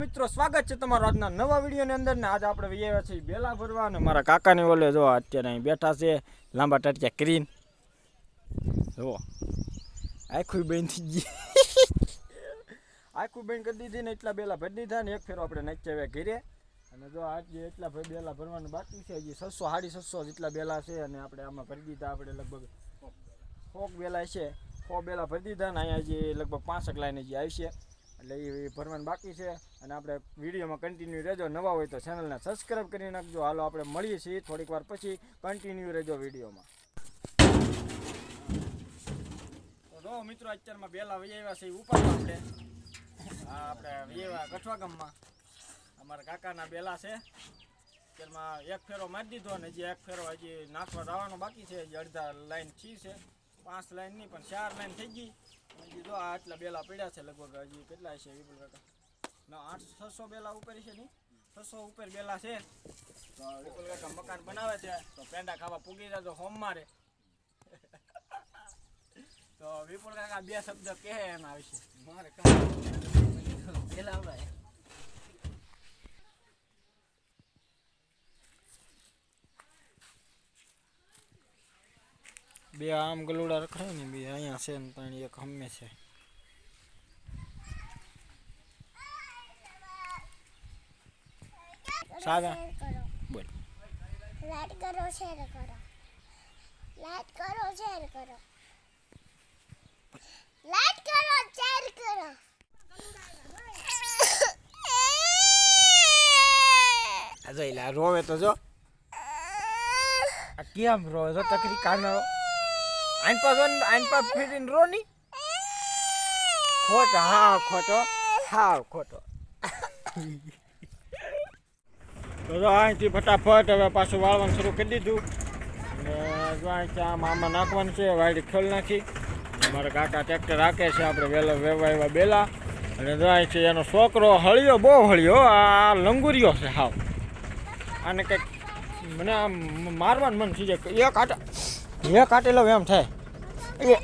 મિત્રો, સ્વાગત છે તમારો આજના નવા વિડીયોની અંદર ને આજે આપણે આવ્યા છીએ બેલા ભરવા અને મારા કાકાની ઓલે જો અત્યારે અહીં બેઠા છે લાંબા ટટક્યા કરીને. જુઓ. આખું બેન થઈ ગઈ. આખું બેન કરી દીધી ને એટલા બેલા ભરી દીધા ને એક ફેરો આપણે નાચ્યા ઘેરે. અને જો આજે એટલા બેલા ભરવાનું બાકી છે, હજી છસો સાડી છસો જેટલા બેલા છે અને આપણે આમાં ભરી દીધા આપણે લગભગ ફોક બેલા છે. સો બેલા ભરી દીધા ને અહીંયા હજી લગભગ પાંસઠ લાઈન જે આવી છે. એટલે એ ભરવાનું બાકી છે. અને આપણે વિડીયોમાં કન્ટિન્યુ રહેજો. નવા હોય તો ચેનલને સબસ્ક્રાઈબ કરી નાખજો. હાલો, આપણે મળીએ છીએ થોડીક વાર પછી. કન્ટિન્યુ રહેજો વિડીયોમાં. તો મિત્રો, અત્યારમાં બેલા વૈયા છે ઉપર આપણે. આપણે વૈયા કઠવા ગામમાં. અમારા કાકાના બેલા છે. અત્યારમાં એક ફેરો મારી દીધો અને હજી એક ફેરો હજી નાખવા જવાનો બાકી છે. હજી અડધા લાઈન છી છે. પાંચ લાઈન નહીં પણ ચાર લાઈન થઈ ગઈ. હજી જો આ આટલા બેલા પડ્યા છે લગભગ, હજી કેટલા છે વિપુલ કાકા? ના, આઠ, છસો બેલા ઉપર છે નહીં છસો ઉપર બેલા છે. તો વિપુલ કાકા મકાન બનાવે છે, તો પેંડા ખાવા પૂગી જાય તો હોમ મારે તો વિપુલ કાકા બે શબ્દ કહે એના વિશે. મારે બે આમ ગલુડા રખાય ને બે અહીંયા છે ને ત્રણ એક હમે છે. સાદા. બોલ. લાઈટ કરો શેર કરો. લાઈટ કરો શેર કરો. લાઈટ કરો શેર કરો. આ જો એલા રોવે તો જો. આ કેમ રોવે? જો તકરી કાનો. આઈન પા જો આઈન પા ફીરીને રો ની. ખોટો, હા ખોટો હા, ખોટો. તો અહીંથી ફટાફટ હવે પાછું વાળવાનું શરૂ કરી દીધું. જો અહીંથી આમ આમાં નાખવાનું છે વાડી ખોલ નાખી. મારા કાકા ટ્રેક્ટર રાખે છે, આપણે વહેલા વેવા એવા બેલા. અને જો એનો છોકરો હળિયો, બહુ હળિયો, આ લંગુરિયો છે હાવ. અને કંઈક મને આમ મારવાનું મન થઈ જાય. એક આટા એક આટેલો એમ થાય. જો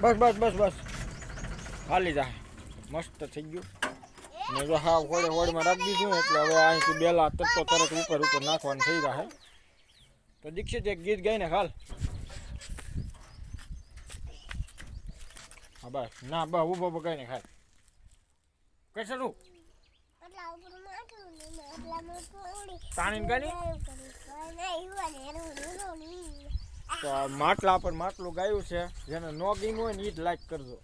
બસ બસ બસ બસ. હાલી જા. મસ્ત થઈ ગયું. મેં જો હા હોડે હોડમાં રાખી દીધું, એટલે હવે અહીંથી બેલા તરતો તરત ઉપર ઉપર નાખવાનું થઈ જાય. તો દીક્ષિત એક ગીત ગાઈને ખાલ હા, બસ. ના, બસ, ઊભો ઊભો ગાઈને ખાલ કઈ શરૂ એટલા ઉપર માથું ને એટલા મોટું ઉડી તાણીને ગાની નહીં હોય ને તો આ માટલા પર માટલું ગાયું છે. જેને નો ગીમ હોય ને એ જ લાઈક કરજો.